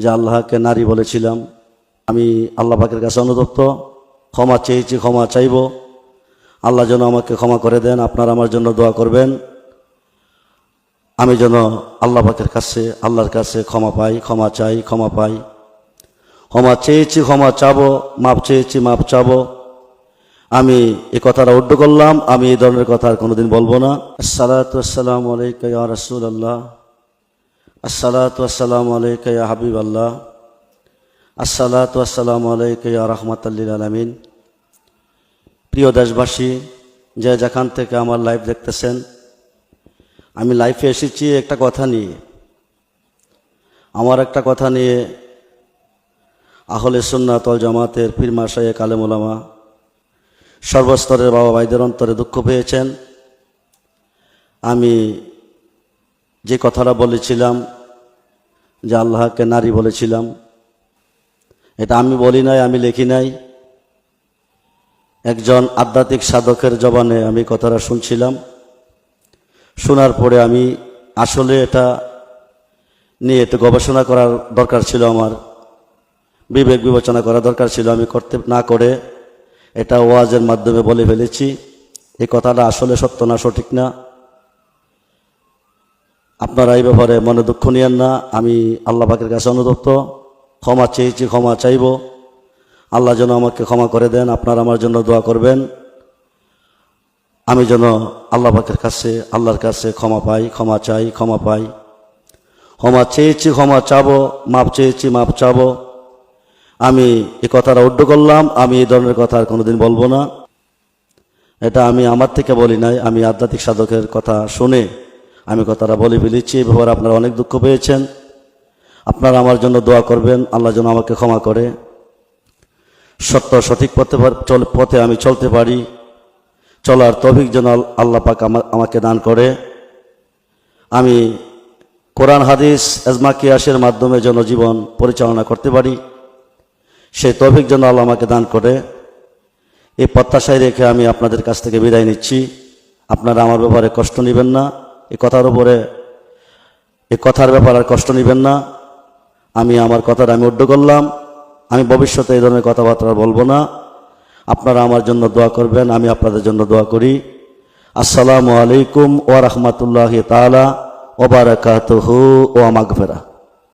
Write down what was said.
যে আল্লাহকে নারী বলেছিলাম, আমি আল্লাহ পাকের কাছে অনুতপ্ত। ক্ষমা চেয়েছি, ক্ষমা চাইব। আল্লাহ যেন আমাকে ক্ষমা করে দেন, আপনারা আমার জন্য দোয়া করবেন। আমি যেন আল্লাহ পাকের কাছে, আল্লাহর কাছে ক্ষমা পাই, ক্ষমা চাই, ক্ষমা পাই। ক্ষমা চেয়েছি, ক্ষমা চাবো, মাপ চেয়েছি, মাপ চাবো। আমি এই কথাটা উড্ড করলাম, আমি এই ধরনের কথা আর কোনোদিন বলব না। আসসালাতু আসসালামু আলাইকা ইয়া রাসূলুল্লাহ। আসসালাতু আলাইকা ইয়া হাবিব আল্লাহ আসসালাতু আলাইকা ইয়া আলামিন। প্রিয় দেশবাসী, যে যেখান থেকে আমার লাইভ দেখতেছেন, আমি লাইফে এসেছি একটা কথা নিয়ে। আমার একটা কথা নিয়ে আহলে সুন্নাতল জামাতের পীর মাসায়ে কালেমুলামা সর্বস্তরের বাবা ভাইদের অন্তরে দুঃখ পেয়েছেন। আমি যে কথাটা বলেছিলাম, যে আল্লাহকে নারী বলেছিলাম, এটা আমি বলি নাই, আমি লিখি নাই। একজন আধ্যাত্মিক সাধকের জবানে আমি কথাটা শুনছিলাম। শোনার পরে আমি আসলে এটা নিয়ে একটু গবেষণা করার দরকার ছিল আমার, বিবেক বিবেচনা করা দরকার ছিল আমি করতে, না করে এটা ওয়াজের মাধ্যমে বলে ফেলেছি। এই কথাটা আসলে সত্য না সঠিক না। আপনারা এই ব্যাপারে মনে দুঃখ নিয়েন না। আমি আল্লাহ পাকের কাছে অনুতপ্ত। ক্ষমা চেয়েছি, ক্ষমা চাইব। আল্লাহ যেন আমাকে ক্ষমা করে দেন, আপনারা আমার জন্য দোয়া করবেন। আমি যেন আল্লাহ পাকের কাছে, আল্লাহর কাছে ক্ষমা পাই, ক্ষমা চাই, ক্ষমা পাই। ক্ষমা চেয়েছি, ক্ষমা চাবো, মাপ চেয়েছি, মাপ চাবো। আমি এই কথাটা উড্ড করলাম, আমি এই ধরনের কথা আর কোনোদিন বলব না। এটা আমি আমার থেকে বলি নাই, আমি আধ্যাত্মিক সাধকের কথা শুনে আমি কথাটা বলে ফেলেছি এই ব্যাপারে আপনারা অনেক দুঃখ পেয়েছেন। আপনারা আমার জন্য দোয়া করবেন, আল্লাহ যেন আমাকে ক্ষমা করে। সত্য সঠিক পথে চল পথে আমি চলতে পারি। চলার তভিক যেন আল্লাহ পাক আমাকে দান করে। আমি কোরআন, হাদিস এজমা কিয়াসের মাধ্যমে যেন জীবন পরিচালনা করতে পারি। সেই তৌফিক যেন আল্লাহ আমাকে দান করে। এই প্রত্যাশায় রেখে আমি আপনাদের কাছ থেকে বিদায় নিচ্ছি। আপনারা আমার ব্যাপারে কষ্ট নেবেন না। এই কথার উপরে এই কথার ব্যাপার আর কষ্ট নেবেন না। আমি আমার কথাটা আমি উড্ড করলাম। আমি ভবিষ্যতে এই ধরনের কথাবার্তা বলব না। আপনারা আমার জন্য দোয়া করবেন, আমি আপনাদের জন্য দোয়া করি। আসসালামু আলাইকুম ওয়া রাহমাতুল্লাহি তাআলা ও বারাকাতুহু ওয়া মাগফিরা